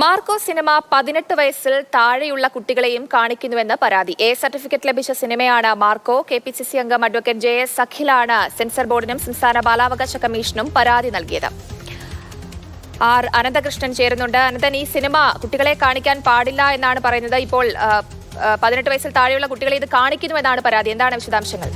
Marco cinema പതിനെട്ട് വയസ്സിൽ താഴെയുള്ള കുട്ടികളെയും കാണിക്കുന്നുവെന്ന് പരാതി. എ സർട്ടിഫിക്കറ്റ് ലഭിച്ച സിനിമയാണ് Marco. K P C C അംഗം അഡ്വക്കേറ്റ് ജെ എസ് അഖിലാണ് സെൻസർ ബോർഡിനും സംസ്ഥാന ബാലാവകാശ കമ്മീഷനും പരാതി നൽകിയത്. ആർ അനന്തകൃഷ്ണൻ ചേരുന്നുണ്ട്. അനന്തൻ ഈ സിനിമ കുട്ടികളെ കാണിക്കാൻ പാടില്ല എന്നാണ് പറയുന്നത്. ഇപ്പോൾ പതിനെട്ട് വയസ്സിൽ താഴെയുള്ള കുട്ടികളെ ഇത് കാണിക്കുന്നുവെന്നാണ് പരാതി. എന്താണ് വിശദാംശങ്ങൾ?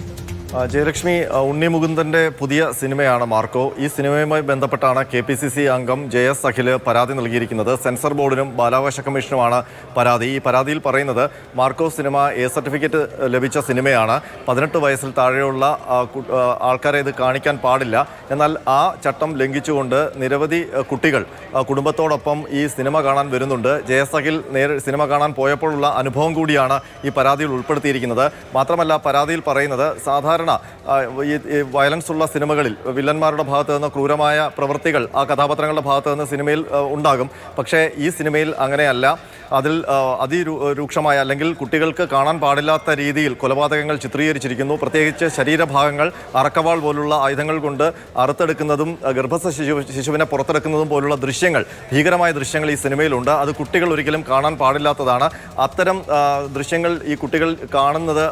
ജയലക്ഷ്മി ഉണ്ണി മുകുന്ദന്റെ പുതിയ സിനിമയാണ് മാർക്കോ. ഈ സിനിമയുമായി ബന്ധപ്പെട്ടാണ് കെ പി സി സി അംഗം ജെ എസ് അഖിൽ പരാതി നൽകിയിരിക്കുന്നത്. സെൻസർ ബോർഡിനും ബാലാവകാശ കമ്മീഷനുമാണ് പരാതി. ഈ പരാതിയിൽ പറയുന്നത് മാർക്കോ സിനിമ എ സർട്ടിഫിക്കറ്റ് ലഭിച്ച സിനിമയാണ്. പതിനെട്ട് വയസ്സിൽ താഴെയുള്ള ആൾക്കാരെ ഇത് കാണിക്കാൻ പാടില്ല. എന്നാൽ ആ ചട്ടം ലംഘിച്ചുകൊണ്ട് നിരവധി കുട്ടികൾ കുടുംബത്തോടൊപ്പം ഈ സിനിമ കാണാൻ വരുന്നുണ്ട്. ജെ എസ് അഖിൽ നേരെ സിനിമ കാണാൻ പോയപ്പോഴുള്ള അനുഭവം കൂടിയാണ് ഈ പരാതിയിൽ ഉൾപ്പെടുത്തിയിരിക്കുന്നത്. മാത്രമല്ല പരാതിയിൽ പറയുന്നത് സാധാരണ ആ, ഈ വയലൻസ് ഉള്ള സിനിമകളിൽ വില്ലന്മാരുടെ ഭാഗത്ത് നിന്ന് ക്രൂരമായ പ്രവൃത്തികൾ ആ കഥാപാത്രങ്ങളുടെ ഭാഗത്ത് നിന്ന് സിനിമയിൽ ഉണ്ടാകും. പക്ഷേ ഈ സിനിമയിൽ അങ്ങനെയല്ല. അതിൽ അതിരൂക്ഷമായ അല്ലെങ്കിൽ കുട്ടികൾക്ക് കാണാൻ പാടില്ലാത്ത രീതിയിൽ കൊലപാതകങ്ങൾ ചിത്രീകരിച്ചിരിക്കുന്നു. പ്രത്യേകിച്ച് ശരീരഭാഗങ്ങൾ അറക്കവാൾ പോലുള്ള ആയുധങ്ങൾ കൊണ്ട് അറുത്തെടുക്കുന്നതും ഗർഭസ്ഥ ശിശു ശിശുവിനെ പുറത്തെടുക്കുന്നതും പോലുള്ള ദൃശ്യങ്ങൾ ഭീകരമായ ദൃശ്യങ്ങൾ ഈ സിനിമയിലുണ്ട്. അത് കുട്ടികൾ ഒരിക്കലും കാണാൻ പാടില്ലാത്തതാണ്. അത്തരം ദൃശ്യങ്ങൾ ഈ കുട്ടികൾ കാണുന്നത്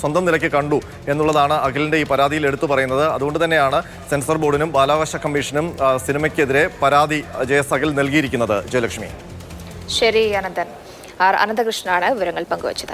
സ്വന്തം നിലയ്ക്ക് കണ്ടു എന്നുള്ളതാണ് അഖിലിന്റെ ഈ പരാതിയിൽ എടുത്തു പറയുന്നത്. അതുകൊണ്ട് തന്നെയാണ് സെൻസർ ബോർഡിനും ബാലാവകാശ കമ്മീഷനും സിനിമയ്ക്കെതിരെ പരാതി ജെ എസ് അഖിൽ നൽകിയിരിക്കുന്നത്. ജയലക്ഷ്മി. ശരി അനന്തൻ. ആർ അനന്തകൃഷ്ണനാണ് വിവരങ്ങൾ പങ്കുവച്ചത്.